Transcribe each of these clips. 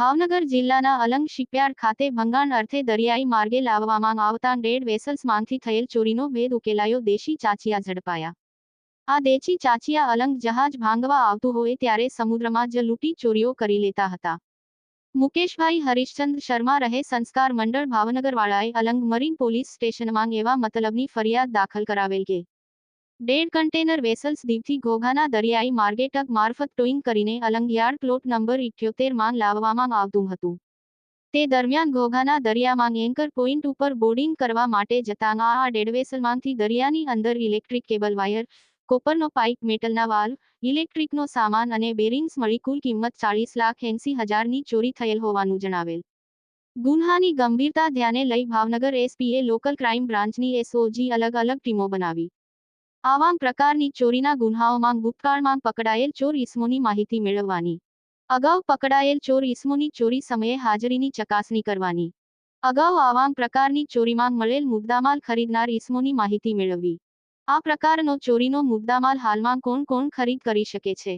ભાવનગર જિલ્લાના અલંગ શિપયાર્ડ ખાતે ભંગાણ અર્થે દરિયાઈ માર્ગે લાવવામાં આવતા ડેડ વેસલ્સમાંથી થયેલ ચોરીનો ભેદ ઉકેલાયો દેશી ચાચિયા ઝડપાયા. આ દેશી ચાચિયા અલંગ જહાજ ભાંગવા આવતું હોય ત્યારે સમુદ્રમાં જ લૂંટી ચોરીઓ કરી લેતા હતા. મુકેશભાઈ હરીશચંદ્ર શર્મા રહે સંસ્કાર મંડળ ભાવનગરવાળાએ અલંગ મરીન પોલીસ સ્ટેશનમાં એવા મતલબની ફરિયાદ દાખલ કરાવેલ કે ડેડ કન્ટેનર વેસલ્સ દીવથી ઘોઘાના દરિયાઈ માર્ગે ટગ મારફત ટોઈંગ કરીને અલંગ યાર્ડ પ્લોટ નંબર ઇઠ્યોતેરમાં લાવવામાં આવતું હતું. તે દરમિયાન ઘોઘાના દરિયામાં એન્કર પોઈન્ટ ઉપર બોર્ડિંગ કરવા માટે જતા આ ડેડવેસલમાંથી દરિયાની અંદર ઇલેક્ટ્રિક કેબલ વાયર, કોપરનો પાઇપ, મેટલના વાલ ઇલેક્ટ્રિકનો સામાન અને બેરિંગ્સ મળી કુલ કિંમત ચાળીસ લાખ એંસી હજારની ચોરી થયેલ હોવાનું જણાવેલ. ગુન્હાની ગંભીરતા ધ્યાને લઈ ભાવનગર એસપીએ લોકલ ક્રાઇમ બ્રાન્ચની એસઓજી અલગ અલગ ટીમો બનાવી. આવા પ્રકારની ચોરીના ગુન્હાઓમાં ગુપ્તકાળમાં પકડાયેલ ચોર ઇસમોની માહિતી મેળવવાની. અગાઉ પકડાયેલ ચોર ઇસમોની ચોરી સમયે હાજરીની ચકાસણી કરવાની. અગાઉ આવા પ્રકારની ચોરીમાં મળેલ મુદ્દામાલ ખરીદનાર ઇસમોની માહિતી મેળવવી. આ પ્રકારનો ચોરીનો મુદ્દામાલ હાલમાં કોણ કોણ ખરીદ કરી શકે છે?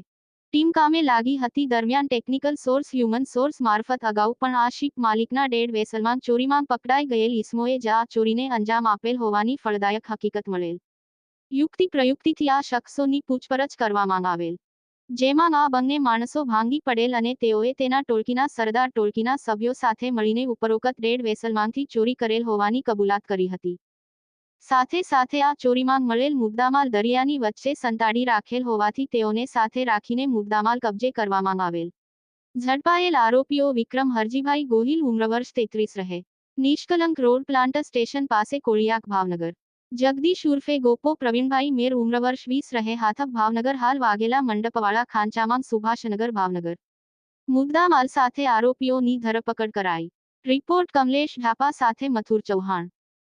ટીમ કામે લાગી હતી દરમિયાન ટેકનિકલ સોર્સ, હ્યુમન સોર્સ મારફત અગાઉ પણ આ શિપ માલિકના ડેડ વેસલમાં ચોરીમાં પકડાઈ ગયેલ ઇસમોએ જ આ ચોરીને અંજામ આપેલ હોવાની ફળદાયક હકીકત મળેલ. યુક્તિ પ્રયુક્તિથી આ શખ્સોની પૂછપરછ કરવામાં આવેલ. જેમાં આ બંને માણસો ભાંગી પડેલ અને તેઓએ તેના ટોળકીના સરદાર ટોળકીના સભ્યો સાથે મળીને ઉપરોક્ત રેડ વેસલમાંથી ચોરી કરેલ હોવાની કબૂલાત કરી હતી. સાથે સાથે આ ચોરીમાં મળેલ મુદ્દામાલ દરિયાની વચ્ચે સંતાડી રાખેલ હોવાથી તેઓને સાથે રાખીને મુદ્દામાલ કબજે કરવામાં આવેલ. ઝડપાયેલ આરોપીઓ વિક્રમ હરજીભાઈ ગોહિલ ઉમ્ર વર્ષ તેત્રીસ રહે. નિષ્કલંક રોડ પ્લાન્ટ સ્ટેશન પાસે કોળિયાક ભાવનગર. જગદીશ ઉર્ફે ગોપો પ્રવીણભાઈ મેર ઉમ્ર વર્ષ વીસ રહે હાથપ ભાવનગર હાલ વાઘેલા મંડપવાળા ખાંચામાં સુભાષનગર ભાવનગર. મુદ્દામાલ સાથે આરોપીઓની ધરપકડ કરાઈ. રિપોર્ટ કમલેશ ઢાપા સાથે મથુર ચૌહાણ.